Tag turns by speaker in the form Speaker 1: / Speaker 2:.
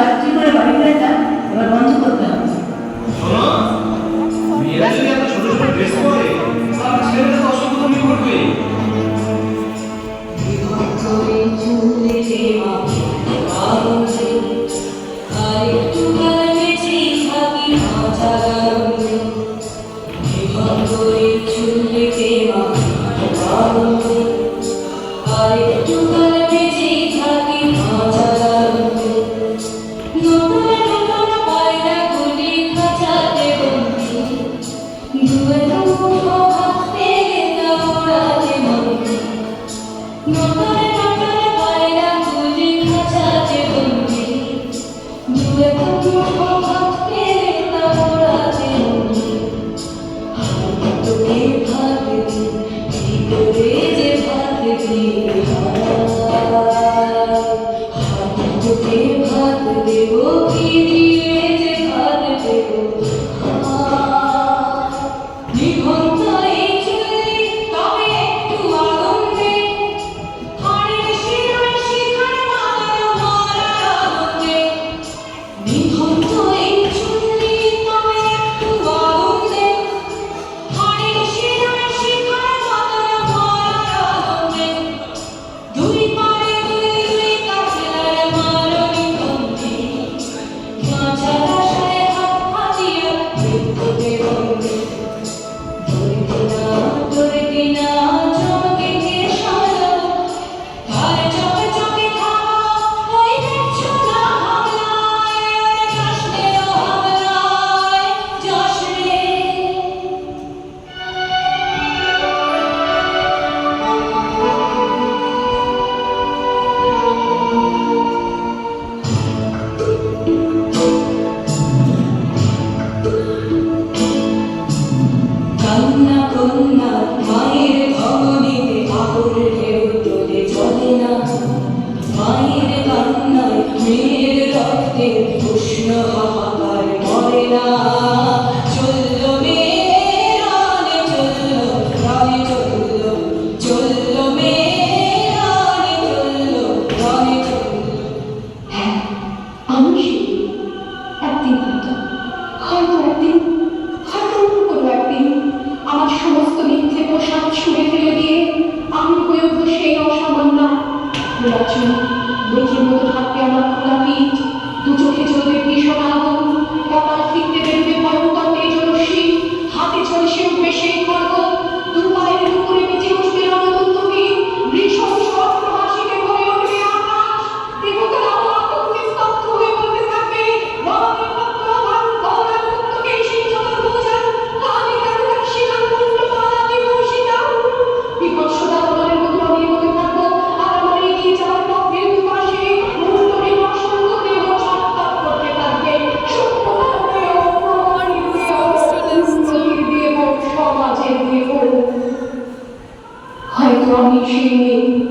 Speaker 1: রাত্রি করে বাড়ি যান এবার বন্ধ করতে হবে।
Speaker 2: ibu the actual Shri